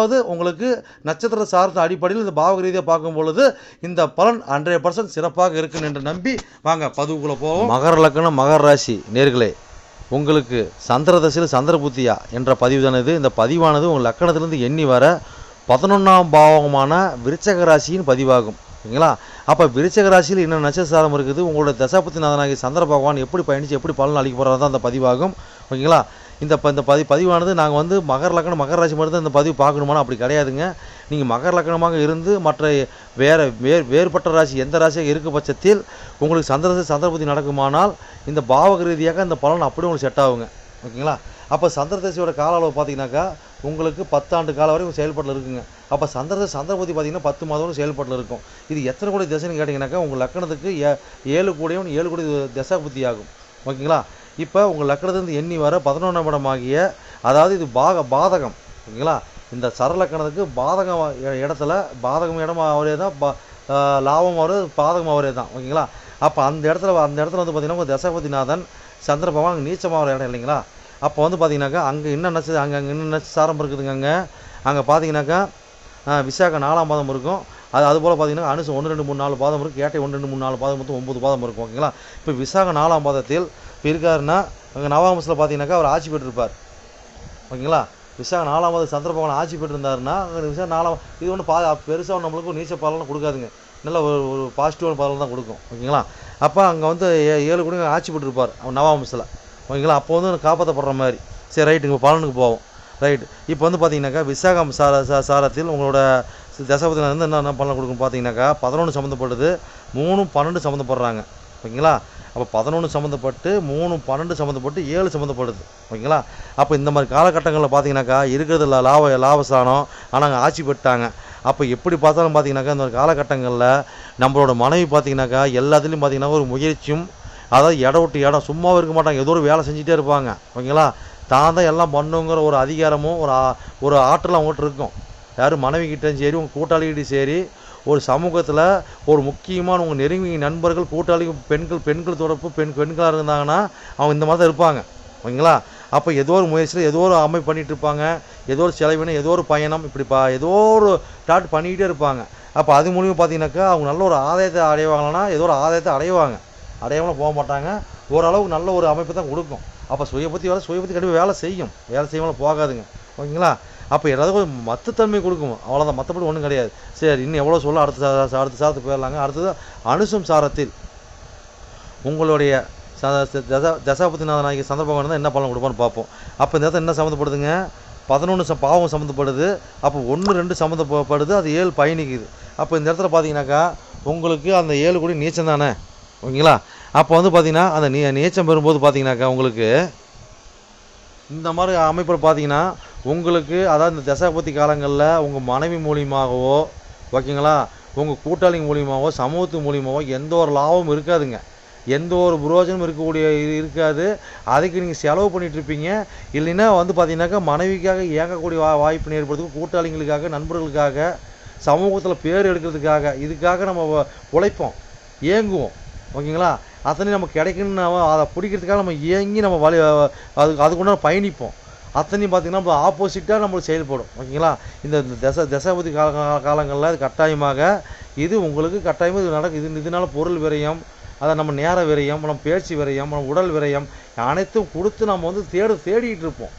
அதாவது உங்களுக்கு நட்சத்திர சார்ந்த அடிப்படையில் இந்த பாவக ரீதியாக பார்க்கும் பொழுது இந்த பலன் ஹண்ட்ரட் பர்சன்ட் சிறப்பாக இருக்கும் என்று நம்பி வாங்க பதிவுக்குள்ளே போவோம். மகர லக்கணம் மகர ராசி நேர்களே உங்களுக்கு சந்திர தசையில் சந்திர புத்தியா என்ற பதிவு தானது இந்த பதிவானது உங்கள் லக்கணத்திலிருந்து எண்ணி வர பதினொன்றாம் பாவகமான விருச்சக ராசியின் பதிவாகும். ஓகேங்களா அப்போ விருச்சக ராசியில் என்ன நட்சத்திரம் இருக்குது? உங்களோட தசாபத்திநாதனாகிய சந்திர பகவான் எப்படி பயணித்து எப்படி பலன் அளிக்க போகிறது தான் அந்த பதிவாகும். ஓகேங்களா? இந்த இப்போ இந்த பதி பதிவானது நாங்கள் வந்து மகர லக்கணம் மகர ராசி மட்டும் தான் இந்த பதிவு பார்க்கணுமானா அப்படி கிடையாதுங்க. நீங்கள் மகர லக்கணமாக இருந்து மற்ற வேறு வேறு வேறுபட்ட ராசி எந்த ராசியாக இருக்க பட்சத்தில் உங்களுக்கு சந்திர சந்திரபதி நடக்குமானால் இந்த பாவக ரீதியாக இந்த பலன் அப்படியே உங்களுக்கு செட் ஆகுங்க. ஓகேங்களா? அப்போ சந்திரதசையோட கால அளவு பார்த்தீங்கன்னாக்கா உங்களுக்கு பத்தாண்டு காலம் வரைக்கும் செயல்பாட்டில் இருக்குங்க. அப்போ சந்திர சந்திரபதி பார்த்தீங்கன்னா பத்து மாதம் செயல்பாட்டில் இருக்கும். இது எத்தனை கோடி திசைன்னு கேட்டிங்கனாக்கா உங்கள் லக்கணத்துக்கு ஏ ஏழு கோடியும் ஏழு கோடி திசா புத்தி ஆகும் ஓகேங்களா? இப்போ உங்கள் லக்கணத்துலேருந்து எண்ணி வர பதினொன்றாம் இடம் ஆகிய அதாவது இது பாக பாதகம் ஓகேங்களா? இந்த சரலக்கணத்துக்கு பாதகம் இடத்துல பாதகம் இடம் அவரே தான் பா லாபம் அவரே பாதகம் அவரே தான் ஓகேங்களா? அப்போ அந்த இடத்துல அந்த இடத்துல வந்து பார்த்தீங்கன்னா உங்கள் தசபதிநாதன் சந்திர பகவான் நீச்சமாக இடம் இல்லைங்களா? அப்போ வந்து பார்த்தீங்கன்னாக்கா அங்கே என்ன நச்சு அங்கே அங்கே என்ன நச்சு சாரம் இருக்குதுங்க அங்கே? அங்கே பார்த்தீங்கன்னாக்கா விசாக நாலாம் பாதம் இருக்கும். அது அதுபோல் பார்த்தீங்கன்னா அனுசம் ஒன்று ரெண்டு மூணு நாலு பாதம் இருக்கும் கேட்டை ஒன்று ரெண்டு மூணு நாலு பாதம் மொத்தம் ஒம்பது பாதம் இருக்கும் ஓகேங்களா இப்போ விசாக நாலாம் பாதத்தில் இப்போ இருக்காருன்னா அங்கே நவாமசில் பார்த்தீங்கன்னாக்கா அவர் ஆட்சி பெற்றிருப்பார். ஓகேங்களா விசாக நாலாம் பாதம் சந்திரபகவான் ஆட்சி பெற்றிருந்தாருன்னா அங்கே விசாக நாலாம் இது ஒன்று பா பெருசாக நம்மளுக்கு நீச்ச பாலெலாம் கொடுக்காதுங்க. நல்ல ஒரு ஒரு பாசிட்டிவான பலன் தான் கொடுக்கும் ஓகேங்களா அப்போ அங்கே வந்து ஏ- ஏழு கூட ஆட்சி பெற்றிருப்பார் அவர் நவாமசில் ஓகேங்களா அப்போ வந்து காப்பாற்றப்படுற மாதிரி. சரி ரைட்டுங்க பலனுக்கு போவோம். ரைட் இப்போ வந்து பார்த்தீங்கன்னாக்கா விசாகம் சார சாரத்தில் உங்களோட தசபதியில் வந்து என்ன என்ன பலன் கொடுக்கும் பார்த்தீங்கன்னாக்கா பதினொன்று சம்மந்தப்படுது மூணும் பன்னெண்டு சம்மந்தப்படுறாங்க. ஓகேங்களா? அப்போ பதினொன்று சம்மந்தப்பட்டு மூணு பன்னெண்டு சம்மந்தப்பட்டு ஏழு சம்மந்தப்படுது. ஓகேங்களா? அப்போ இந்த மாதிரி காலகட்டங்களில் பார்த்தீங்கன்னாக்கா இருக்கிறது இல்லை லாப லாபஸ்தானம் ஆனால் அங்கே ஆட்சி பெற்றாங்க. அப்போ எப்படி பார்த்தாலும் பார்த்தீங்கன்னாக்கா இந்த காலகட்டங்களில் நம்மளோட மனைவி பார்த்தீங்கன்னாக்கா எல்லாத்துலேயும் பார்த்தீங்கன்னா ஒரு முயற்சியும் அதாவது இடம் விட்டு இடம் சும்மாவும் இருக்க மாட்டாங்க. ஏதோ ஒரு வேலை செஞ்சுட்டே இருப்பாங்க. ஓகேங்களா? தான் தான் எல்லாம் பண்ணுங்கிற ஒரு அதிகாரமும் ஒரு ஒரு ஆற்றலாக அவங்ககிட்ட இருக்கும். யாரும் மனைவி சரி உங்கள் கூட்டாளிகிட்டையும் சரி ஒரு சமூகத்தில் ஒரு முக்கியமான உங்கள் நெருங்கிய நண்பர்கள் கூட்டாளி பெண்கள் பெண்கள் தொடர்பு பெண் பெண்களாக இருந்தாங்கன்னா அவங்க இந்த மாதிரி தான் இருப்பாங்க. ஓகேங்களா? அப்போ ஏதோ ஒரு முயற்சியில் ஏதோ ஒரு அமைப்பு பண்ணிகிட்டு இருப்பாங்க. ஏதோ ஒரு செலவினம் ஏதோ ஒரு பயணம் இப்படி பா ஏதோ ஒரு டாட் பண்ணிக்கிட்டே இருப்பாங்க. அப்போ அது மூலியமாக பார்த்தீங்கன்னாக்கா அவங்க நல்ல ஒரு ஆதாயத்தை அடைவாங்கன்னா ஏதோ ஒரு ஆதாயத்தை அடைவாங்க. அடையாமல் போக மாட்டாங்க. ஓரளவுக்கு நல்ல ஒரு அமைப்பு தான் கொடுக்கும். அப்போ சுய பற்றி வேலை சுய பற்றி கண்டிப்பாக வேலை செய்யும். வேலை செய்யாமல் போகாதுங்க. ஓகேங்களா? அப்போ ஏதாவது ஒரு மத்தத்தன்மை கொடுக்கும். அவ்வளோதான் மற்றபடி ஒன்றும் கிடையாது. சரி இன்னும் எவ்வளோ சொல்ல அடுத்த அடுத்த சாரத்துக்கு போயிடலாங்க. அடுத்தது அனுசம் சாரத்தில். உங்களுடைய ச- ச- தசா தசாபதிநாதனாகிய சந்தர்ப்பம் தான் என்ன பலன் கொடுப்பான்னு பார்ப்போம். அப்போ இந்த இடத்துல என்ன சம்மந்தப்படுதுங்க? பதினொன்று ச பாவம் சம்மந்தப்படுது. அப்போ ஒன்று ரெண்டு சம்மந்தப்படுது. அது ஏழு பயணிக்குது. அப்போ இந்த இடத்துல பார்த்தீங்கன்னாக்கா உங்களுக்கு அந்த ஏழு கோடி நீச்சம் தானே? ஓகேங்களா? அப்போ வந்து பார்த்தீங்கன்னா அந்த நீ நீச்சம் பெறும்போது பார்த்தீங்கன்னாக்கா உங்களுக்கு இந்த மாதிரி அமைப்பில் பார்த்தீங்கன்னா உங்களுக்கு அதாவது இந்த தசாபதி காலங்களில் உங்கள் மனைவி மூலியமாகவோ ஓகேங்களா? உங்கள் கூட்டாளி மூலியமாகவோ சமூகத்து மூலியமாகவோ எந்த ஒரு லாபமும் இருக்காதுங்க. எந்த ஒரு புரோஜனமும் இருக்கக்கூடிய இருக்காது. அதுக்கு நீங்கள் செலவு பண்ணிகிட்ருப்பீங்க இல்லைன்னா வந்து பார்த்தீங்கன்னாக்கா மனைவிக்காக இயங்கக்கூடிய வா வாய்ப்பு ஏற்படுத்தும் கூட்டாளிங்களுக்காக நண்பர்களுக்காக சமூகத்தில் பேர் எடுக்கிறதுக்காக இதுக்காக நம்ம வ- உழைப்போம் ஏங்குவோம் ஓகேங்களா? அத்தனை நமக்கு கிடைக்கணும்னா அதை பிடிக்கிறதுக்காக நம்ம ஏங்கி நம்ம வழி அதுக்கு அதுக்குண்டான பயணிப்போம். அத்தனையும் பார்த்தீங்கன்னா நம்ம ஆப்போசிட்டாக நம்மளுக்கு செயல்படும். ஓகேங்களா? இந்த தச தசாபதி கால காலங்களில் அது கட்டாயமாக இது உங்களுக்கு கட்டாயமாக இது நடக்கும் இது இதனால பொருள் விரயம் அதை நம்ம நேர விரயம் நம்ம பேச்சு விரயம் நம்ம உடல் விரயம் அனைத்தும் கொடுத்து நம்ம வந்து தேடு தேடிக்கிட்டு இருப்போம்.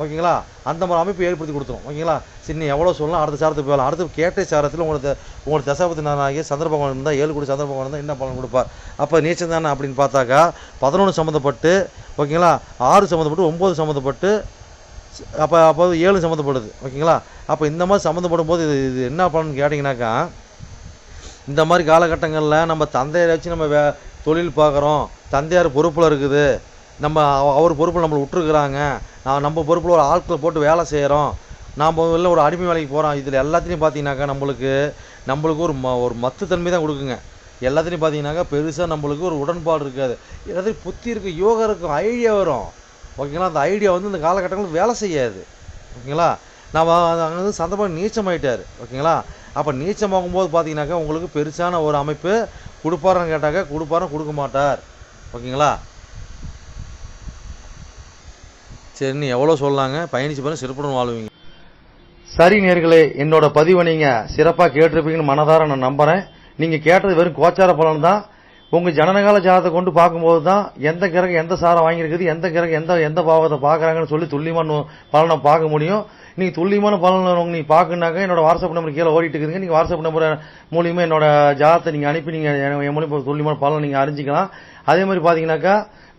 ஓகேங்களா? அந்த மாதிரி அமைப்பு ஏற்படுத்தி கொடுத்துரும். ஓகேங்களா? சரி நீ எவ்வளோ சொல்லலாம் அடுத்த சாரத்துக்கு போகலாம் அடுத்து கேட்ட சாரத்தில் உங்களுக்கு உங்களுக்கு தசாபதி நானாகிய சந்திர பகவான் இருந்தால் ஏழு கோடி சந்திர பகவான் இருந்தால் என்ன பலன் கொடுப்பார்? அப்போ நீச்சம் தானே அப்படின்னு பார்த்தாக்கா பதினொன்று சம்மந்தப்பட்டு ஓகேங்களா? ஆறு சம்மந்தப்பட்டு ஒம்பது சம்மந்தப்பட்டு அப்போ அப்போ ஏழு சம்மந்தப்படுது ஓகேங்களா? அப்போ இந்த மாதிரி சம்மந்தப்படும் போது இது இது என்ன பலன் கேட்டிங்கனாக்கா இந்த மாதிரி காலகட்டங்களில் நம்ம தந்தையரை வச்சு நம்ம வே தொழில் பார்க்குறோம். தந்தையார் பொறுப்பில் இருக்குது. நம்ம அவ- அவர் பொறுப்பில் நம்மளை விட்டுருக்குறாங்க. நான் நம்ம பொறுப்பில் ஒரு ஆட்களை போட்டு வேலை செய்கிறோம் நாம் இல்லை ஒரு அடிமை வேலைக்கு போகிறோம் இதில் எல்லாத்துலேயும் பார்த்தீங்கன்னாக்கா நம்மளுக்கு நம்மளுக்கு ஒரு ம ஒரு மத்து தன்மை தான் கொடுக்குங்க. எல்லாத்துலேயும் பார்த்தீங்கன்னாக்கா பெருசாக நம்மளுக்கு ஒரு உடன்பாடு இருக்காது. எல்லாத்தையும் புத்தி இருக்கும் யோகா இருக்கும் ஐடியா வரும். ஓகேங்களா அந்த ஐடியா வந்து இந்த காலகட்டங்களில் வேலை செய்யாது. ஓகேங்களா நம்ம அங்கே வந்து சந்தர்ப்பம் நீச்சமாயிட்டார். ஓகேங்களா அப்போ நீச்சமாகும்போது பார்த்தீங்கன்னாக்கா உங்களுக்கு பெருசான ஒரு அமைப்பு கொடுப்பாருன்னு கேட்டாக்கா கொடுப்பாரும் கொடுக்க மாட்டார். ஓகேங்களா சரின்னு எவ்வளோ சொல்லாங்க? பயணிச்சு பாருங்க சிறப்புடன் வாழ்வீங்க. சரி நேர்களே என்னோட பதிவை நீங்கள் சிறப்பாக கேட்டிருப்பீங்கன்னு மனதார நான் நம்புகிறேன் நீங்கள் கேட்டது வெறும் கோச்சார பலன் தான். உங்கள் ஜனனகால ஜாதத்தை கொண்டு பார்க்கும்போது தான் எந்த கிரகம் எந்த சாரம் வாங்கியிருக்குது எந்த கிரகம் எந்த எந்த பாவத்தை பார்க்குறாங்கன்னு சொல்லி துல்லியமான பலனை பார்க்க முடியும். நீங்கள் துல்லியமான பலன் நீங்கள் பார்க்கணுனாக்க என்னோட வாட்ஸ்அப் நம்பர் கீழே ஓடிட்டு இருக்குதுங்க. நீங்கள் வாட்ஸ்அப் நம்பர் மூலியமாக என்னோட ஜாதத்தை நீங்கள் அனுப்பி நீங்கள் என் என் துல்லியமான பலனை நீங்கள் அறிஞ்சிக்கலாம். அதே மாதிரி பார்த்தீங்கன்னாக்கா